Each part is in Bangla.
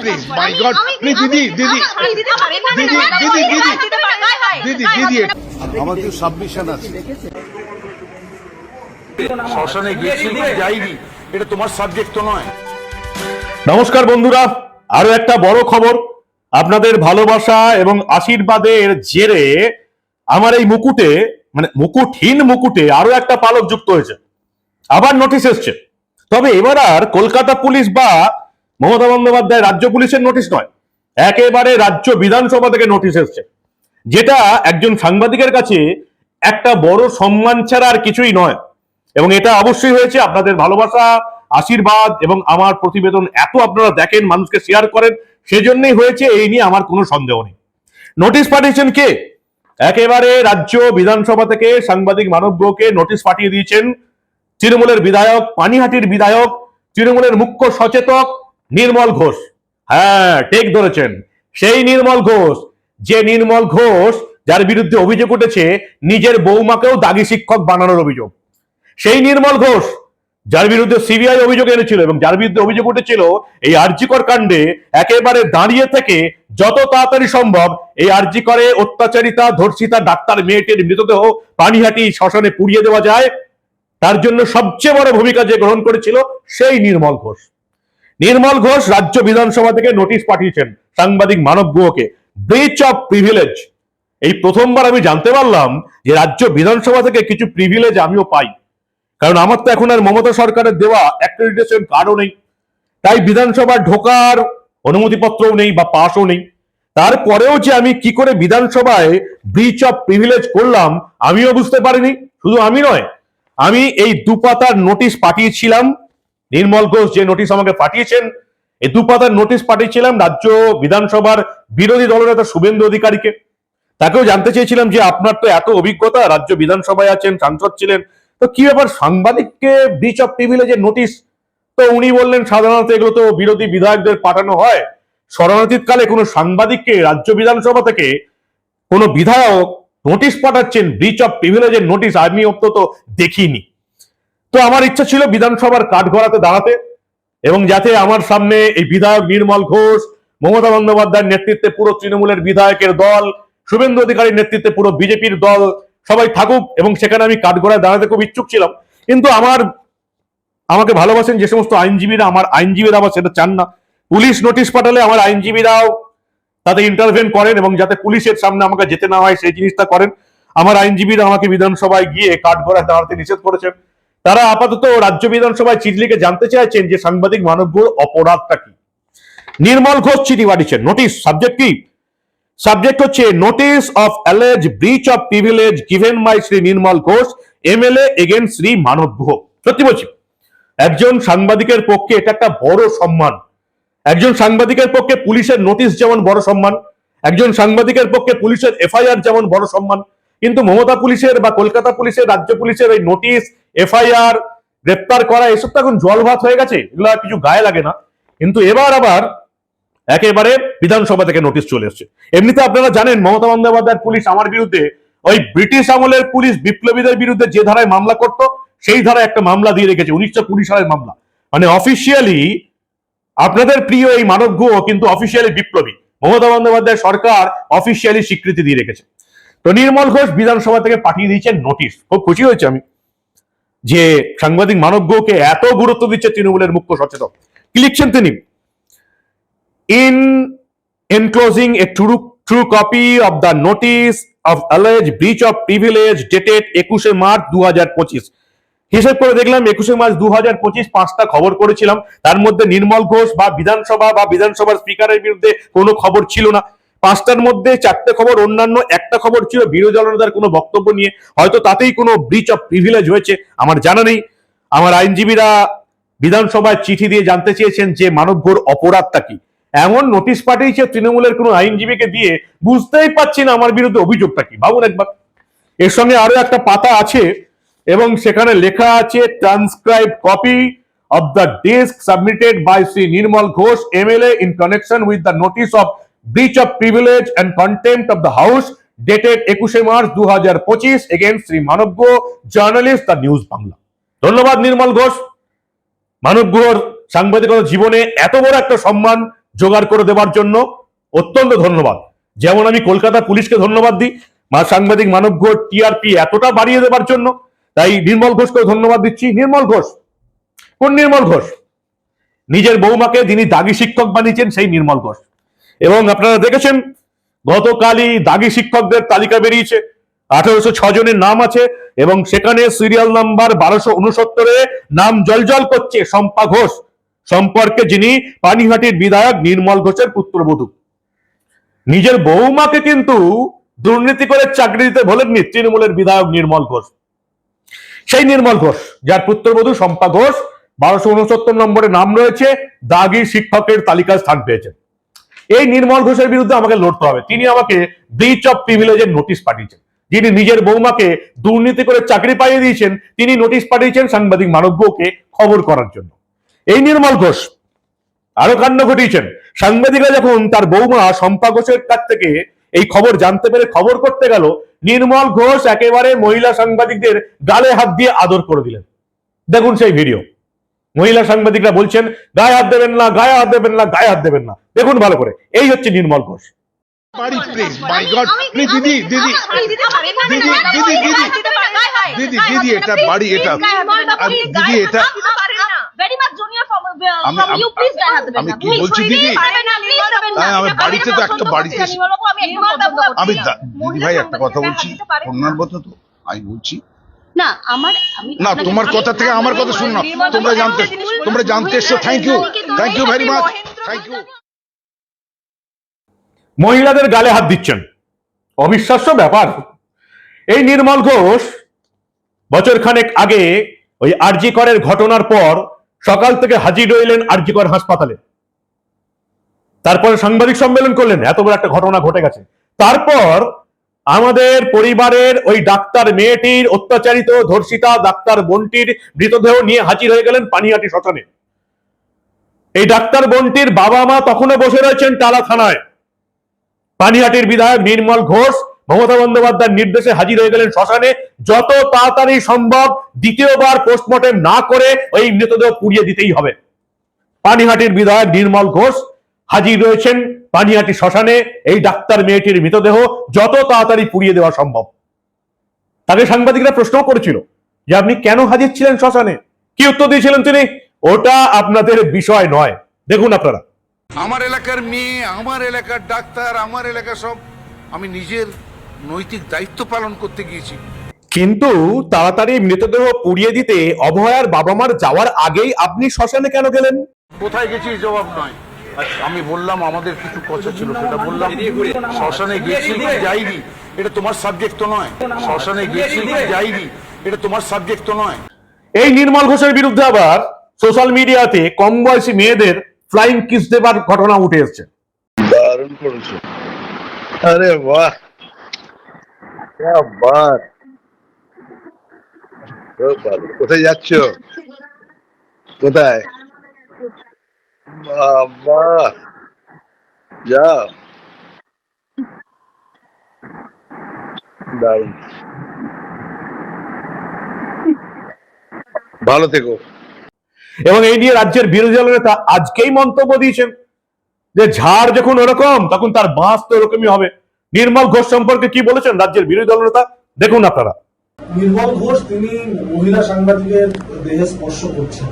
প্লিজ মাই গড প্লিজ দিদি দিদি দিদি দিদি দিদি দিদি দিদি আমার কিছু সাবমিশন আছে শ্মশানে গেছি কি যাইনি এটা তোমার সাবজেক্ট তো নয় নমস্কার বন্ধুরা আরও একটা বড় খবর আপনাদের ভালোবাসা এবং আশীর্বাদের জেরে আমার এই মুকুটে মানে মুকুটহীন মুকুটে আরও একটা পালক যুক্ত হয়েছে আবার নোটিশ এসছে তবে এবার আর কলকাতা পুলিশ বা মমতা বন্দ্যোপাধ্যায় রাজ্য পুলিশের নোটিশ নয়। একেবারে রাজ্য বিধানসভা থেকে নোটিশ এসছে। যেটা একজন সাংবাদিকের কাছে একটা বড় সম্মান ছাড়া আর কিছুই নয়। এবং এটা অবশ্যই হয়েছে। আপনাদের ভালোবাসা, আশীর্বাদ এবং আমার প্রতিবেদন এত আপনারা দেখেন, মানুষকে শেয়ার করেন, সেজন্যই হয়েছে। এই নিয়ে আমার কোনো সন্দেহ নেই। নোটিশ পাঠিয়েছেন কে? একেবারে রাজ্য বিধানসভা থেকে সাংবাদিক মানব গ্রহকে নোটিশ পাঠিয়ে দিয়েছেন। তৃণমূলের বিধায়ক, পানিহাটির বিধায়ক, তৃণমূলের মুখ্য সচেতক নির্মল ঘোষ। হ্যাঁ টেক ধরেছেন। সেই নির্মল ঘোষ, যে নির্মল ঘোষ যার বিরুদ্ধে অভিযোগ উঠেছে, নিজের বৌমাকেও দাগি শিক্ষক বানানোর অভিযোগ। সেই নির্মল ঘোষ, যার বিরুদ্ধে সিবিআই অভিযোগ এনেছিল এবং যার বিরুদ্ধে অভিযোগ উঠেছিল, এই আরজিকর কাণ্ডে একেবারে দাঁড়িয়ে থেকে যত তাড়াতাড়ি সম্ভব এই আরজিকরে অত্যাচারিতা, ধর্ষিতা, ডাক্তার, মেয়েটির মৃতদেহ পানিহাটি শ্মশানে পুড়িয়ে দেওয়া যায়। তার জন্য সবচেয়ে বড় ভূমিকা যে গ্রহণ করেছিল, সেই নির্মল ঘোষ। নির্মল ঘোষ রাজ্য বিধানসভা থেকে নোটিশ পাঠিয়েছেন সাংবাদিক মানব গুহকে। ব্রিচ অফ প্রিভিলেজ এই প্রথমবার আমি জানতে পারলাম যে রাজ্য বিধানসভা থেকে কিছু প্রিভিলেজ আমিও পাই। কারণ আমার তো এখন আর মমতা সরকারের দেওয়া অ্যাক্রেডিটেশন কার্ডও নেই। তাই বিধানসভা ঢোকার অনুমতিপত্রও নেই বা পাসও নেই। তারপরেও যে আমি কি করে বিধানসভায় ব্রিচ অফ প্রিভিলেজ করলাম, আমিও বুঝতে পারিনি। শুধু আমি নয়, আমি এই দুপাতার নোটিশ পাঠিয়েছিলাম নির্মল ঘোষ যে নোটিশ আমাকে পাঠিয়েছেন এই দুপাতার নোটিশ পাঠিয়েছিলাম রাজ্য বিধানসভার বিরোধী দলনেতা শুভেন্দু অধিকারীকে। তাকেও জানতে চেয়েছিলাম যে আপনার তো এত অভিজ্ঞতা, রাজ্য বিধানসভায় আছেন, সাংসদ ছিলেন, তো কি ব্যাপার সাংবাদিককে ব্রিচ অফ প্রিভিলেজের নোটিশ তো উনি বললেন, সাধারণত এগুলো তো বিরোধী বিধায়কদের পাঠানো হয়। শরণাতীতকালে কোনো সাংবাদিককে রাজ্য বিধানসভা থেকে কোনো বিধায়ক নোটিশ পাঠাচ্ছেন ব্রিচ অফ প্রিভিলেজের নোটিশ আমি অন্তত দেখিনি। তো আমার ইচ্ছা ছিল বিধানসভার কাঠগড়াতে দাঁড়াতে এবং যাতে আমার সামনে এই বিধায়ক নির্মল ঘোষ, মমতা বন্দ্যোপাধ্যায়ের নেতৃত্বে পুরো তৃণমূলের বিধায়কের দল, শুভেন্দু অধিকারীর নেতৃত্বে পুরো বিজেপির দল সবাই থাকুক এবং সেখানে আমি কাঠগড়ায় দাঁড়াতে খুব ইচ্ছুক ছিলাম। কিন্তু আমার, আমাকে ভালোবাসেন যে সমস্ত আইনজীবীরা, আমার আইনজীবীরা আবার সেটা চান না। পুলিশ নোটিশ পাঠালে আমার আইনজীবীরাও তাতে ইন্টারভেন করেন এবং যাতে পুলিশের সামনে আমাকে যেতে না হয়, সেই জিনিসটা করেন। আমার আইনজীবীরা আমাকে বিধানসভায় গিয়ে কাঠগড়ায় দাঁড়াতে নিষেধ করেছেন। তারা আপাতত রাজ্য বিধানসভায় চিঠি লিখে জানতে চাইছেন যে সাংবাদিক মানবগুর অপরাধটা কি? নির্মল ঘোষ চিঠি পাঠিয়েছেন। নোটিশ সাবজেক্ট কি? সাবজেক্ট হচ্ছে notice of alleged breach of privilege given by Shri Nirmal Ghosh M MLA against Shri Manab Guha সত্যি বলছি, একজন সাংবাদিকের পক্ষে এটা একটা বড় সম্মান। একজন সাংবাদিকের পক্ষে পুলিশের নোটিশ যেমন বড় সম্মান, একজন সাংবাদিকের পক্ষে পুলিশের এফআইআর যেমন বড় সম্মান কিন্তু মমতা পুলিশের বা কলকাতা পুলিশের, রাজ্য পুলিশের এই নোটিশ এফআইআর গ্রেপ্তার করা, এসব তো এখন জল ভাত হয়ে গেছে, এগুলো কিছু গায়ে লাগে না। কিন্তু এবার আবার একেবারে বিধানসভা থেকে নোটিশ চলে এসছে। এমনিতে আপনারা জানেন, মমতা বন্দ্যোপাধ্যায়ের পুলিশ আমার বিরুদ্ধে, ওই ব্রিটিশ আমলের পুলিশ বিপ্লবীদের বিরুদ্ধে যে ধারায় মামলা করত, সেই ধারায় একটা মামলা দিয়ে রেখেছে, উনিশশো কুড়ি সালের মামলা। মানে অফিসিয়ালি আপনাদের প্রিয় এই মানব কিন্তু অফিসিয়ালি বিপ্লবী। মমতা বন্দ্যোপাধ্যায় সরকার অফিসিয়ালি স্বীকৃতি দিয়ে রেখেছে। তো নির্মল ঘোষ বিধানসভা থেকে পাঠিয়ে দিয়েছেন নোটিশ খুব খুশি হয়েছে আমি যে সাংবাদিক মানব গুহকে এত গুরুত্ব দিচ্ছে তৃণমূলের মুখ্য সচেতক। কি লিখছেন তিনি? In enclosing a true, true copy of the notice of alleged breach of privilege dated একুশে মার্চ দু হাজার পঁচিশ। হিসেব করে দেখলাম একুশে মার্চ দু হাজার পঁচিশ পাঁচটা খবর করেছিলাম। তার মধ্যে নির্মল ঘোষ বা বিধানসভা বা বিধানসভার স্পিকারের বিরুদ্ধে কোনো খবর ছিল না। পাঁচটার মধ্যে চারটে খবর, অন্যান্য একটা খবর ছিল বিরোধী দলনেতার কোনো বক্তব্য নিয়ে। হয়তো তাতেই কোনো ব্রিচ অফ প্রিভিলেজ হয়েছে, আমার জানা নেই। আমার আইনজীবীরা বিধানসভায় চিঠি দিয়ে জানতে চেয়েছেন যে মানব ঘোর অপরাধটা কি। এমন নোটিশ পাঠিয়েছে তৃণমূলের কোনো আইনজীবীকে দিয়ে, বুঝতেই পারছি না আমার বিরুদ্ধে অভিযোগটা কি। ভাবুন একবার। এর সঙ্গে আরও একটা পাতা আছে, এবং সেখানে লেখা আছে transcribe copy of the disc submitted by Shri Nirmal Ghosh MLA in connection with the notice of breach of privilege and contempt of the house dated একুশে মার্চ দু হাজার পঁচিশ against Shri Manab Guha journalist the news Bangla ধন্যবাদ, নির্মল ঘোষ। মানব গুহর সাংবাদিকতা জীবনে এত বড় একটা সম্মান জোগাড় করে দেওয়ার জন্য অত্যন্ত ধন্যবাদ। যেমন আমি কলকাতা পুলিশকে ধন্যবাদ দিই, মা সাংবাদিক মানব ঘোষ টিআরপি এতটা বাড়িয়ে দেওয়ার জন্য, তাই নির্মল ঘোষকে ধন্যবাদ দিচ্ছি। নির্মল ঘোষ, কোন নির্মল ঘোষ? নিজের বৌমাকে যিনি দাগি শিক্ষক বানিয়েছেন, সেই নির্মল ঘোষ। এবং আপনারা দেখেছেন, গতকালই দাগি শিক্ষকদের তালিকা বেরিয়েছে। আঠারোশো ছয় জনের নাম আছে এবং সেখানে সিরিয়াল নাম্বার বারোশো উনসত্তরে নাম জলজল করছে শম্পা ঘোষ। সম্পর্কে যিনি পানিহাটির বিধায়ক নির্মল ঘোষের পুত্রবধূ। নিজের বৌমাকে কিন্তু দুর্নীতি করে চাকরি দিতে বলেননি তৃণমূলের বিধায়ক নির্মল ঘোষ। সেই নির্মল ঘোষ, যার পুত্রবধূ শম্পা ঘোষ, বারোশো উনসত্তর নম্বরে নাম রয়েছে, দাগি শিক্ষকের তালিকায় স্থান পেয়েছেন। এই নির্মল ঘোষের বিরুদ্ধে আমাকে লড়তে হবে। তিনি আমাকে ব্রিচ অফ প্রিভিলেজের নোটিশ পাঠিয়েছেন। যিনি নিজের বৌমাকে দুর্নীতি করে চাকরি পাইয়ে দিয়েছেন, তিনি নোটিশ পাঠিয়েছেন সাংবাদিক মানব্যকে খবর করার জন্য। এই নির্মল ঘোষ আরও কাণ্ড ঘটিয়েছেন। সাংবাদিকরা যখন তার বৌমা শম্পা ঘোষের কাছ থেকে এই খবর জানতে পেরে খবর করতে গেল, নির্মল ঘোষ একেবারে মহিলা সাংবাদিকদের গালে হাত দিয়ে আদর করে দিলেন। দেখুন সেই ভিডিও মহিলা সাংবাদিকরা বলছেন গায়ে হাত দেবেন না গায়ে হাত দেবেন না গায়ে হাত দেবেন না দেখুন ভালো করে এই হচ্ছে Nirmal Ghosh please my God দিদি দিদি দিদি দিদি দিদি দিদি দিদি এটা বাড়ি দিদি আমি- কি বলছি দিদি? পারবেন না প্লিজ দেবেন না হ্যাঁ, আমি বাড়িতে তো একটা বাড়িতে- আমি দিদি ভাই একটা কথা বলছি। কন্যার কথা তো আমি বলছি না আমার না তোমার কথা থেকে আমার কথা শুন না। তোমরা জানতে। তোমরা জানতে এসছো। Thank you thank you very much thank you মহিলাদের গালে হাত দিচ্ছেন। অবিশ্বাস্য ব্যাপার। এই নির্মল ঘোষ বছর খানেক আগে ওই আরজি করের ঘটনার পর সকাল থেকে হাজির রইলেন আরজি কর হাসপাতালে। তারপর সাংবাদিক সম্মেলন করলেন। এত বড় একটা ঘটনা ঘটে গেছে। তারপর আমাদের পরিবারের ওই ডাক্তার মেয়েটির অত্যাচারিত ধর্ষিতা ডাক্তার বোনটির মৃতদেহ নিয়ে হাজির হয়ে গেলেন পানিহাটি শ্মশানে। এই ডাক্তার বোনটির বাবা মা তখনও বসে রয়েছেন টালা থানায়। পানিহাটির বিধায়ক নির্মল ঘোষ, মমতা বন্দ্যোপাধ্যায়ের নির্দেশে হাজির হয়ে গেলেন শ্মশানে। যত তাড়াতাড়ি সম্ভব দ্বিতীয়বার পোস্টমর্টেম না করে ওই মৃতদেহ পুড়িয়ে দিতেই হবে। পানিহাটির বিধায়ক নির্মল ঘোষ হাজির রয়েছেন পানিহাটি শ্মশানে এই ডাক্তার মেয়েটির মৃতদেহ যত তাড়াতাড়ি পুড়িয়ে দেওয়া সম্ভব। তাকে সাংবাদিকরা প্রশ্ন করেছিল যে আপনি কেন হাজির ছিলেন শ্মশানে? কি উত্তর দিয়েছিলেন তিনি? ওটা আপনাদের বিষয় নয়। দেখুন আপনারা। আমার এলাকার মেয়ে আমার এলাকার ডাক্তার আমার এলাকার সব আমি নিজের নৈতিক দায়িত্ব পালন করতে গিয়েছি। কিন্তু তাড়াতাড়ি মৃতদেহ পুড়িয়ে দিতে অভয়ার বাবা মার যাওয়ার আগেই আপনি শ্মশানে কেন গেলেন? কোথায় গেছি জবাব নয়। আমি বললাম আমাদের কিছু কথা ছিল সেটা বললাম। শ্মশানে গিয়েছি যাইনি? এটা তোমার সাবজেক্ট তো নয়। শ্মশানে গিয়েছি যাইনি? এটা তোমার সাবজেক্ট তো নয়। এই নির্মল ঘোষের বিরুদ্ধে আবার সোশ্যাল মিডিয়াতে কম বয়সী মেয়েদের ফ্লাইং কিস দেবার ঘটনা উঠে এসছে। দারুণ করেছ। আরে বাহ। কোথায় যাচ্ছ? কোথায়? বাবা। যাও দারুণ। ভালো থেকো। এবং এই নিয়ে রাজ্যের বিরোধী দল নেতা আজকেই মন্তব্য দিয়েছেন যে ঝাড় যখন ওরকম তখন তার বাঁশ তো এরকমই হবে। নির্মল ঘোষ সম্পর্কে কি বলেছেন রাজ্যের বিরোধী দল নেতা? দেখুন আপনারা। নির্মল ঘোষ তিনি মহিলা সাংবাদিকের দেহে স্পর্শ করছেন।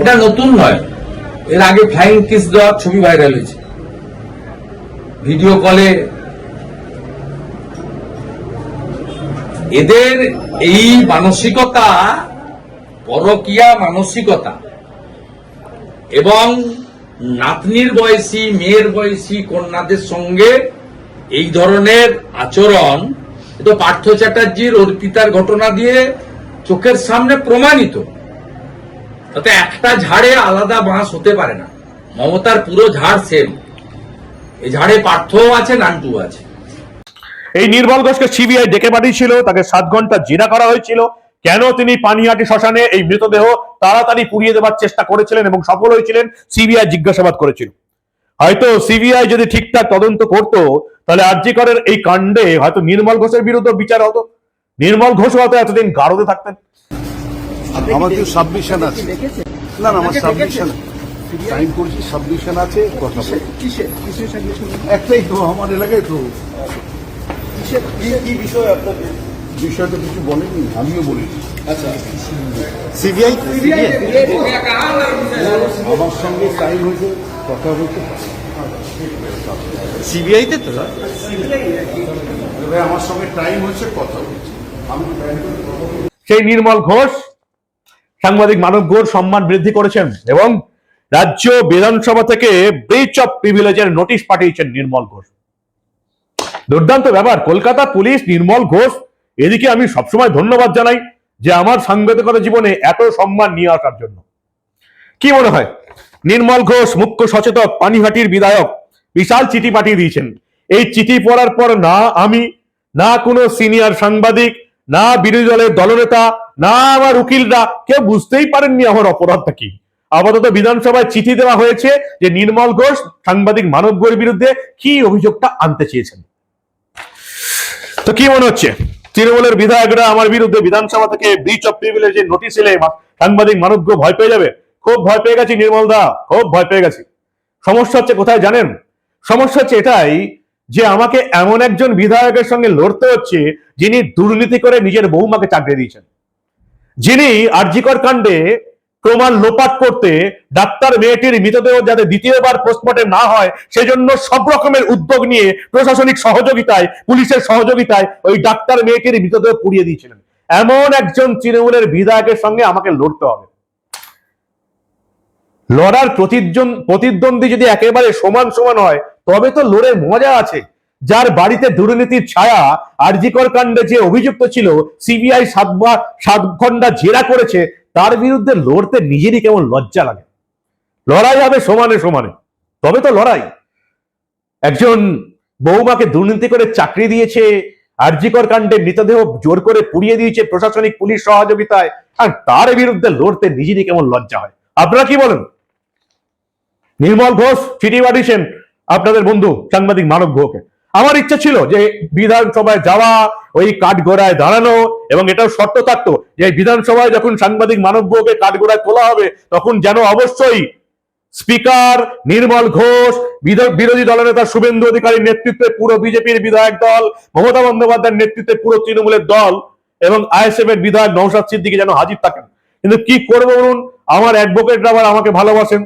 এটা নতুন নয়। এর আগে ফ্লাইং কিস দেওয়ার ছবি ভাইরাল হয়েছে। ভিডিও কলে এদের এই মানসিকতা পরকিয়া মানসিকতা এবং নাতনির বয়সী, মেয়ের বয়সী কন্যাদের সঙ্গে এই ধরনের আচরণ তো পার্থ চ্যাটার্জির অর্পিতার ঘটনা দিয়ে চোখের সামনে প্রমাণিত। তাতে একটা ঝাড়ে আলাদা বাঁশ হতে পারে না। মমতার পুরো ঝাড় সেম এই ঝাড়ে পার্থও আছে নান্টু আছে। এই নির্মল ঘোষকে সিবিআই ডেকে পাঠিয়েছিল, তাকে সাত ঘণ্টা জেরা করা হয়েছিল। কেন তিনি পানিহাটি শ্মশানে এই মৃতদেহ তাড়াতাড়ি পুড়িয়ে দেওয়ার চেষ্টা করেছিলেন এবং সফল হয়েছিলেন সিবিআই জিজ্ঞাসাবাদ করেছিল। হয়তো সিবিআই যদি ঠিকঠাক তদন্ত করতো, তাহলে আর্যিকরের এই কাণ্ডে হয়তো নির্মল ঘোষের বিরুদ্ধে বিচার হতো। নির্মল ঘোষ হয়তো এতদিন গারদে থাকতেন। আমার কিছু সাবমিশন আছে। না না আমার সাবমিশন সাইন করেছি সাবমিশন আছে কথা একটাই তো আমার এলাকায় তো। কি বিষয় আপনাদের? বিষয়টা কিছু বলেনি আমিও বলিনি। সিবিআই আমার সঙ্গে সাইন হয়েছে কথা হয়েছে। সিবিআইতে তো আমার সঙ্গে টাইম হয়েছে কথা হয়েছে। আমি। সেই নির্মল ঘোষ সাংবাদিক মানব ঘোষ সম্মান বৃদ্ধি করেছেন এবং রাজ্য বিধানসভা থেকে ব্রিচ অফ প্রিভিলেজের নোটিশ পাঠিয়েছেন নির্মল ঘোষ। দুর্দান্ত ব্যাপার, কলকাতা পুলিশ নির্মল ঘোষ, এদিকে আমি সবসময় ধন্যবাদ জানাই যে আমার সাংবাদিকতা জীবনে এত সম্মান নিয়ে আসার জন্য। কি মনে হয়? নির্মল ঘোষ, মুখ্য সচেতক, পানিহাটির বিধায়ক, বিশাল চিঠি পাঠিয়ে দিয়েছেন। এই চিঠি পড়ার পর না আমি, না কোনো সিনিয়র সাংবাদিক না বিরোধী দলের দলনেতা, না আমার উকিলরা, কেউ বুঝতেই পারেননি আমার অপরাধটা কি। আপাতত বিধানসভায় চিঠি দেওয়া হয়েছে যে নির্মল ঘোষ, সাংবাদিক মানব ঘোষের বিরুদ্ধে কি অভিযোগটা আনতে চেয়েছেন। তো কি মনে হচ্ছে? তৃণমূলের বিধায়করা আমার বিরুদ্ধে বিধানসভা থেকে ব্রিচ অফ প্রিভিলেজের নোটিশ এলে সাংবাদিক মানব ঘোষ ভয় পেয়ে যাবে। খুব ভয় পেয়ে গেছি নির্মল দা খুব ভয় পেয়ে গেছি। সমস্যা হচ্ছে কোথায় জানেন? সমস্যা হচ্ছে এটাই যে আমাকে এমন একজন বিধায়কের সঙ্গে লড়তে হচ্ছে যিনি দুর্নীতি করে নিজের বৌমাকে চাকরি দিয়েছেন। যিনি আরজিকর কাণ্ডে প্রমাণ লোপাট করতে ডাক্তার মেয়েটির মৃতদেহ যাতে দ্বিতীয়বার পোস্টমর্টেম না হয়, সেজন্য সব রকমের উদ্যোগ নিয়ে প্রশাসনিক সহযোগিতায়, পুলিশের সহযোগিতায় ওই ডাক্তার মেয়েটির মৃতদেহ পুড়িয়ে দিয়েছিলেন। এমন একজন তৃণমূলের বিধায়কের সঙ্গে আমাকে লড়তে হবে। লড়ার প্রতিদ্বন্দ্বী যদি একেবারে সমান সমান হয় তবে তো লড়ে মজা আছে। যার বাড়িতে দুর্নীতির ছায়া আরজিকর কাণ্ডে যে অভিযুক্ত ছিল, সিবিআই সাতবার সাত ঘণ্টা জেরা করেছে, তার বিরুদ্ধে লড়তে নিজেরই কেমন লজ্জা লাগে। লড়াই হবে সমানে সমানে, তবে তো লড়াই। একজন বৌমাকে দুর্নীতি করে চাকরি দিয়েছে আরজিকর কাণ্ডে মৃতদেহ জোর করে পুড়িয়ে দিয়েছে প্রশাসনিক পুলিশ সহযোগিতায়, আর তার বিরুদ্ধে লড়তে নিজেরই কেমন লজ্জা হয়। আপনারা কি বলেন? নির্মল ঘোষ চিঠি পাঠিয়েছেন আপনাদের বন্ধু সাংবাদিক মানব ঘোষকে আমার ইচ্ছা ছিল যে বিধানসভায় যাওয়া, ওই কাঠগোড়ায় দাঁড়ানো এবং এটাও শর্ত থাকতো যে বিধানসভায় যখন সাংবাদিক মানব ঘোষকে কাঠগোড়ায় তোলা হবে, তখন যেন অবশ্যই স্পিকার নির্মল ঘোষ বিরোধী দলনেতা শুভেন্দু অধিকারীর নেতৃত্বে পুরো বিজেপির বিধায়ক দল, মমতা বন্দ্যোপাধ্যায়ের নেতৃত্বে পুরো তৃণমূলের দল এবং আইএসএফ এর বিধায়ক নৌসাদ সিদ্দিকি যেন হাজির থাকেন। কিন্তু কি করব বলুন? আমার অ্যাডভোকেটরা আবার আমাকে ভালোবাসেন।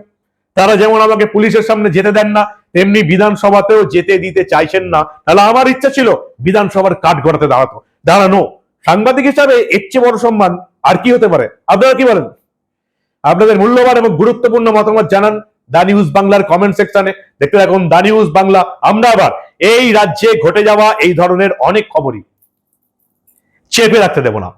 তারা যেমন আমাকে পুলিশের সামনে যেতে দেন না তেমনি বিধানসভাতেও যেতে দিতে চাইছেন না, তাহলে আমার ইচ্ছা ছিল বিধানসভার কাঠ গড়াতে দাঁড়াতো। দাঁড়ানো। সাংবাদিক হিসাবে এর চেয়ে বড় সম্মান আর কি হতে পারে? আপনারা কি বলেন? আপনাদের মূল্যবান এবং গুরুত্বপূর্ণ মতামত জানান দা নিউজ বাংলার কমেন্ট সেকশনে দেখতে থাকুন দা নিউজ বাংলা। আমরা আবার এই রাজ্যে ঘটে যাওয়া এই ধরনের অনেক খবরই চেপে রাখতে দেব না।